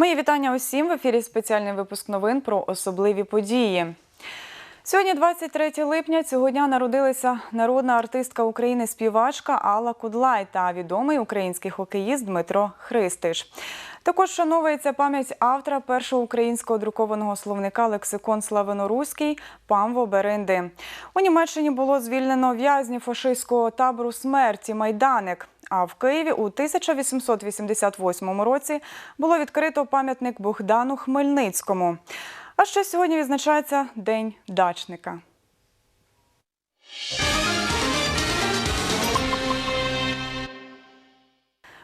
Мої вітання усім в ефірі. Спеціальний випуск новин про особливі події. Сьогодні, 23 липня, цього дня народилася народна артистка України співачка Алла Кудлай та відомий український хокеїст Дмитро Христиш. Також шановується пам'ять автора першого українського друкованого словника лексикон славяноруський Памво Беринди. У Німеччині було звільнено в'язнів фашистського табору смерті Майданик. А в Києві у 1888 році було відкрито пам'ятник Богдану Хмельницькому. А ще сьогодні відзначається День дачника.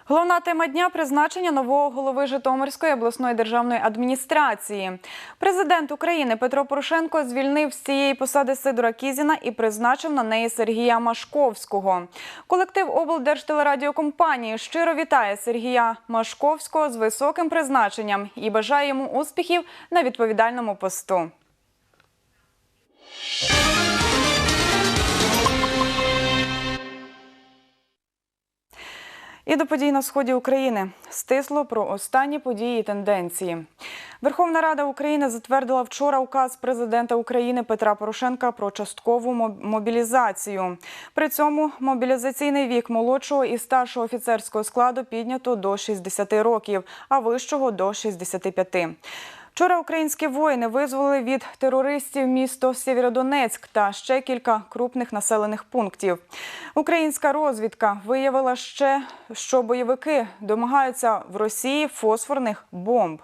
Головна тема дня призначення нового голови Житомирської обласної державної адміністрації. Президент України Петро Порошенко звільнив з цієї посади Сидора Кізіна і призначив на неї Сергія Машковського. Колектив облдержтелерадіокомпанії щиро вітає Сергія Машковського з високим призначенням і бажає йому успіхів на відповідальному посту. І до подій на сході України стисло про останні події і тенденції. Верховна Рада України затвердила вчора указ президента України Петра Порошенка про часткову мобілізацію. При цьому мобілізаційний вік молодшого і старшого офіцерського складу піднято до 60 років, а вищого до 65. Вчора українські воїни визволили від терористів місто Сєвєродонецьк та ще кілька крупних населених пунктів. Українська розвідка виявила ще, що бойовики домагаються в Росії фосфорних бомб.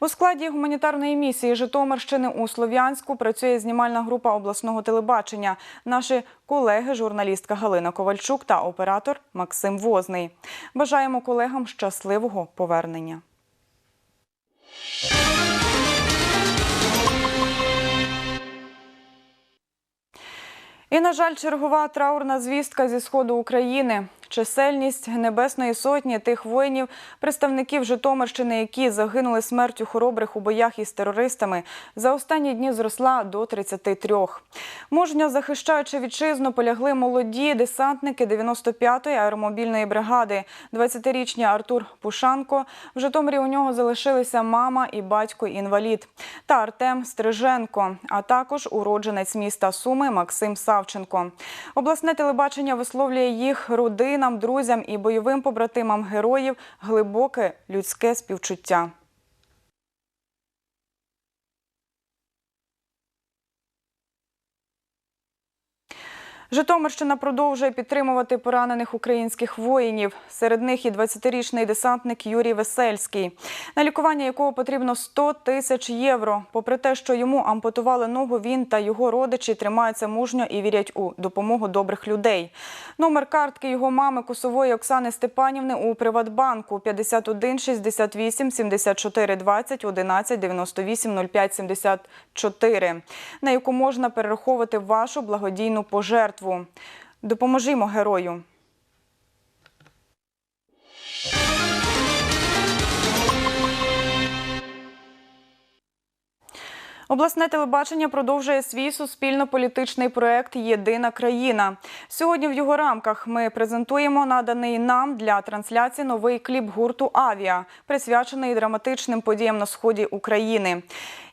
У складі гуманітарної місії Житомирщини у Слов'янську працює знімальна група обласного телебачення. Наші колеги, журналістка Галина Ковальчук та оператор Максим Возний. Бажаємо колегам щасливого повернення. І, на жаль, чергова траурна звістка зі сходу України. Чисельність Небесної Сотні тих воїнів, представників Житомирщини, які загинули смертю хоробрих у боях із терористами, за останні дні зросла до 33. Мужньо захищаючи вітчизну, полягли молоді десантники 95-ї аеромобільної бригади. 20-річний Артур Пушанко. В Житомирі у нього залишилися мама і батько-інвалід та Артем Стриженко, а також уродженець міста Суми Максим Савченко. Обласне телебачення висловлює їх родин родинам, друзям і бойовим побратимам героїв глибоке людське співчуття. Житомирщина продовжує підтримувати поранених українських воїнів. Серед них і 20-річний десантник Юрій Весельський, на лікування якого потрібно 100 тисяч євро. Попри те, що йому ампутували ногу, він та його родичі тримаються мужньо і вірять у допомогу добрих людей. Номер картки його мами Косової Оксани Степанівни у Приватбанку 51 68 74 20 11 98 05 74, на яку можна перераховувати вашу благодійну пожертву жертву. Допоможімо герою. Обласне телебачення продовжує свій суспільно-політичний проект Єдина країна. Сьогодні в його рамках ми презентуємо наданий нам для трансляції новий кліп гурту Авіа, присвячений драматичним подіям на сході України,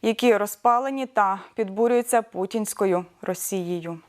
які розпалені та підбурюються путінською Росією.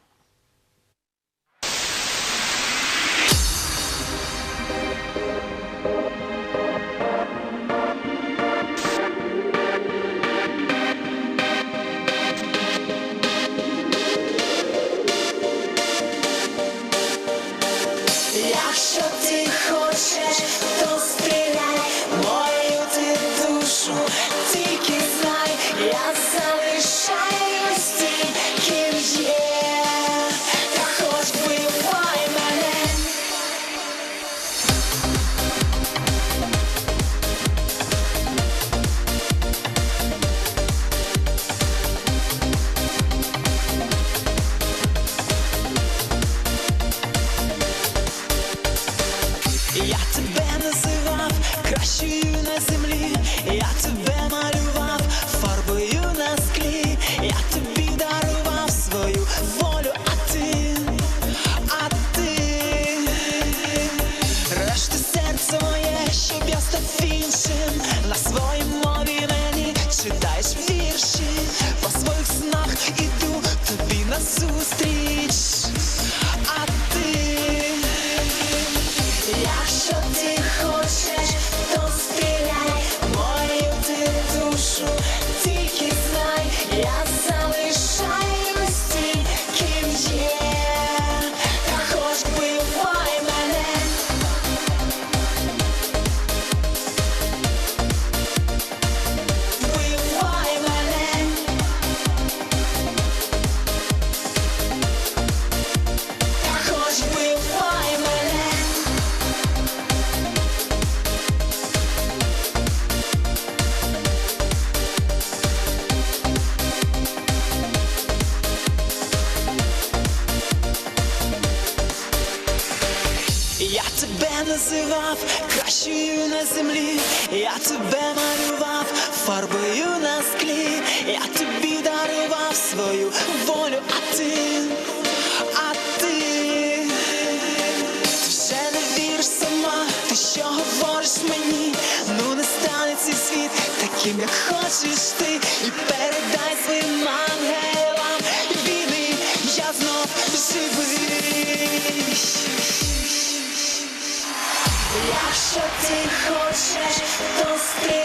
family, jak se vem називав кращою на землі, я тебе малював фарбою на склі, я тобі дарував свою волю, а ти, а ти, вже не віриш сама, ти що говориш мені, ну не стане цей світ таким, як хочеш ти, і передай своїм ангелам хочеш, то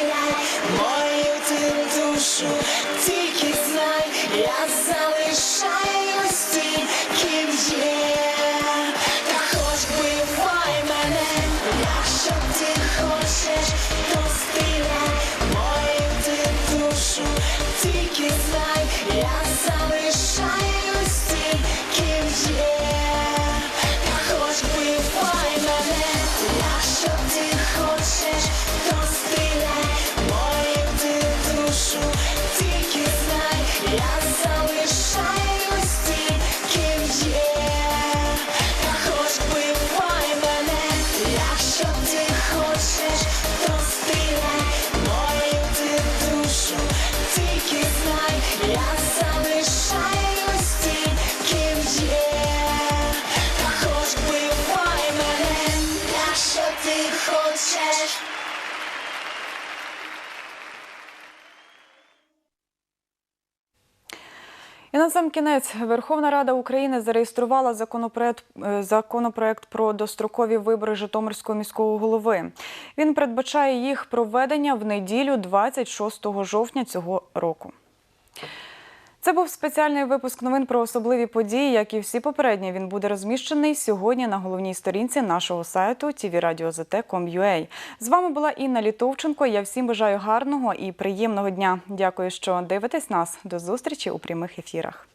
І на сам кінець Верховна Рада України зареєструвала законопроект, е, законопроект про дострокові вибори Житомирського міського голови. Він передбачає їх проведення в неділю 26 жовтня цього року. Це був спеціальний випуск новин про особливі події. Як і всі попередні, він буде розміщений сьогодні на головній сторінці нашого сайту tvradio.zt.com.ua. З вами була Інна Літовченко. Я всім бажаю гарного і приємного дня. Дякую, що дивитесь нас. До зустрічі у прямих ефірах.